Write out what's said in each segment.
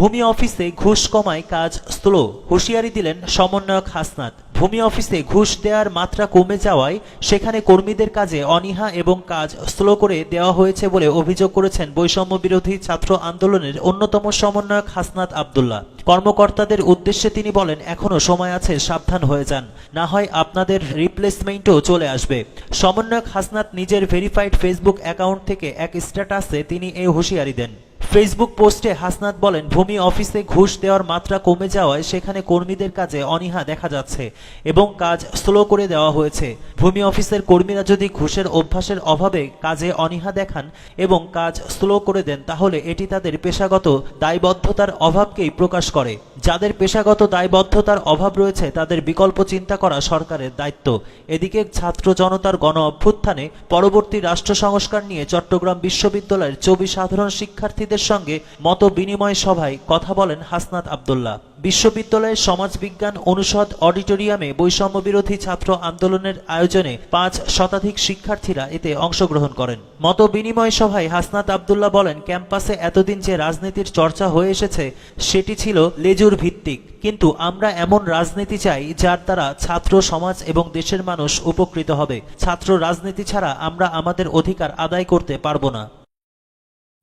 ভূমি অফিসে ঘুষ কমায় কাজ স্লো হুঁশিয়ারি দিলেন সমন্বয়ক হাসনাত। ভূমি অফিসে ঘুষ দেওয়ার মাত্রা কমে যাওয়ায় সেখানে কর্মীদের কাজে অনীহা এবং কাজ স্লো করে দেওয়া হয়েছে বলে অভিযোগ করেছেন বৈষম্য বিরোধী ছাত্র আন্দোলনের অন্যতম সমন্বয়ক হাসনাত আবদুল্লাহ। কর্মকর্তাদের উদ্দেশ্যে তিনি বলেন, এখনও সময় আছে, সাবধান হয়ে যান। না হয় আপনাদের রিপ্লেসমেন্টও চলে আসবে। সমন্বয়ক হাসনাত নিজের ভেরিফাইড ফেসবুক অ্যাকাউন্ট থেকে এক স্ট্যাটাসে তিনি এই হুঁশিয়ারি দেন। ফেসবুক পোস্টে হাসনাত বলেন, ভূমি অফিসে ঘুষ দেওয়ার মাত্রা কমে যাওয়ায় সেখানে কর্মীদের কাজে অনীহা দেখা যাচ্ছে এবং কাজ স্লো করে দেওয়া হয়েছে। ভূমি অফিসের কর্মীরা যদি ঘুষের অভ্যাসের অভাবে কাজে অনীহা দেখান এবং কাজ স্লো করে দেন, তাহলে এটি তাদের পেশাগত দায়বদ্ধতার অভাবকেই প্রকাশ করে। যাদের পেশাগত দায়বদ্ধতার অভাব রয়েছে, তাদের বিকল্প চিন্তা করা সরকারের দায়িত্ব। এদিকে ছাত্র জনতার গণ অভ্যুত্থানে পরবর্তী রাষ্ট্র সংস্কার নিয়ে চট্টগ্রাম বিশ্ববিদ্যালয়ের চবি সাধারণ শিক্ষার্থীদের সঙ্গে মত বিনিময় সভায় কথা বলেন হাসনাত আবদুল্লাহ। বিশ্ববিদ্যালয়ের সমাজবিজ্ঞান অনুষদ অডিটোরিয়ামে বৈষম্য বিরোধী ছাত্র আন্দোলনের আয়োজনে পাঁচ শতাধিক শিক্ষার্থীরা এতে অংশগ্রহণ করেন। মত বিনিময় সভায় হাসনাত আবদুল্লাহ বলেন, ক্যাম্পাসে এতদিন যে রাজনীতির চর্চা হয়ে এসেছে, সেটি ছিল লেজুর ভিত্তিক। কিন্তু আমরা এমন রাজনীতি চাই যার দ্বারা ছাত্র সমাজ এবং দেশের মানুষ উপকৃত হবে। ছাত্র রাজনীতি ছাড়া আমরা আমাদের অধিকার আদায় করতে পারব না।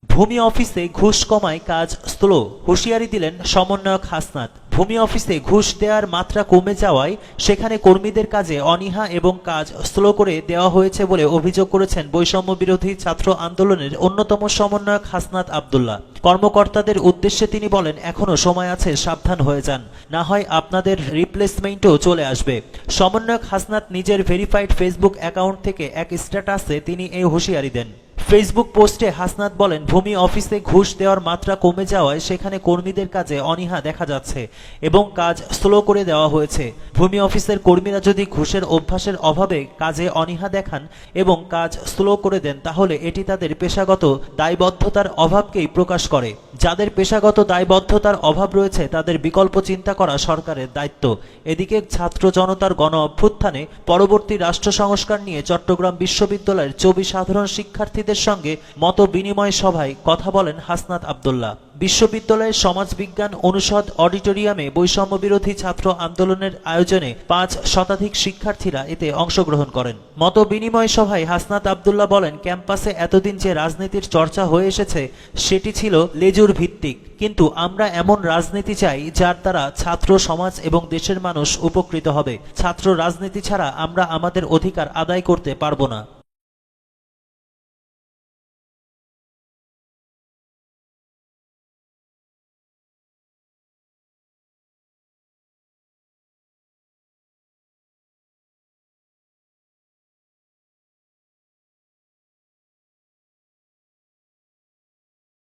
ভূমি অফিসে ঘুষ কমায় কাজ স্লো হুঁশিয়ারি দিলেন সমন্বয়ক হাসনাত। ভূমি অফিসে ঘুষ দেওয়ার মাত্রা কমে যাওয়ায় সেখানে কর্মীদের কাজে অনীহা এবং কাজ স্লো করে দেওয়া হয়েছে বলে অভিযোগ করেছেন বৈষম্য বিরোধী ছাত্র আন্দোলনের অন্যতম সমন্বয়ক হাসনাত আবদুল্লাহ। কর্মকর্তাদের উদ্দেশ্যে তিনি বলেন এখনও সময় আছে, সাবধান হয়ে যান। না হয় আপনাদের রিপ্লেসমেন্টও চলে আসবে। সমন্বয়ক হাসনাত নিজের ভেরিফাইড ফেসবুক অ্যাকাউন্ট থেকে এক স্ট্যাটাসে তিনি এই হুঁশিয়ারি দেন। ফেসবুক পোস্টে হাসনাত বলেন, ভূমি অফিসে ঘুষ দেওয়ার মাত্রা কমে যাওয়ায় সেখানে কর্মীদের কাজে অনীহা দেখা যাচ্ছে এবং কাজ স্লো করে দেওয়া হয়েছে। ভূমি অফিসের কর্মীরা যদি ঘুষের অভ্যাসের অভাবে কাজে অনীহা দেখান এবং কাজ স্লো করে দেন, তাহলে এটি তাদের পেশাগত দায়বদ্ধতার অভাবকেই প্রকাশ করে। যাদের পেশাগত দায়বদ্ধতার অভাব রয়েছে, তাদের বিকল্প চিন্তা করা সরকারের দায়িত্ব। এদিকে ছাত্র জনতার গণ অভ্যুত্থানে পরবর্তী রাষ্ট্র সংস্কার নিয়ে চট্টগ্রাম বিশ্ববিদ্যালয়ের চবি সাধারণ শিক্ষার্থীদের সঙ্গে মত বিনিময় সভায় কথা বলেন হাসনাত আবদুল্লাহ। বিশ্ববিদ্যালয়ের সমাজবিজ্ঞান অনুষদ অডিটোরিয়ামে বৈষম্য বিরোধী ছাত্র আন্দোলনের আয়োজনে পাঁচ শতাধিক শিক্ষার্থীরা এতে অংশগ্রহণ করেন। মত বিনিময় সভায় হাসনাত আবদুল্লাহ বলেন, ক্যাম্পাসে এতদিন যে রাজনীতির চর্চা হয়ে এসেছে, সেটি ছিল লেজুর ভিত্তিক। কিন্তু আমরা এমন রাজনীতি চাই যার দ্বারা ছাত্র সমাজ এবং দেশের মানুষ উপকৃত হবে। ছাত্র রাজনীতি ছাড়া আমরা আমাদের অধিকার আদায় করতে পারব না।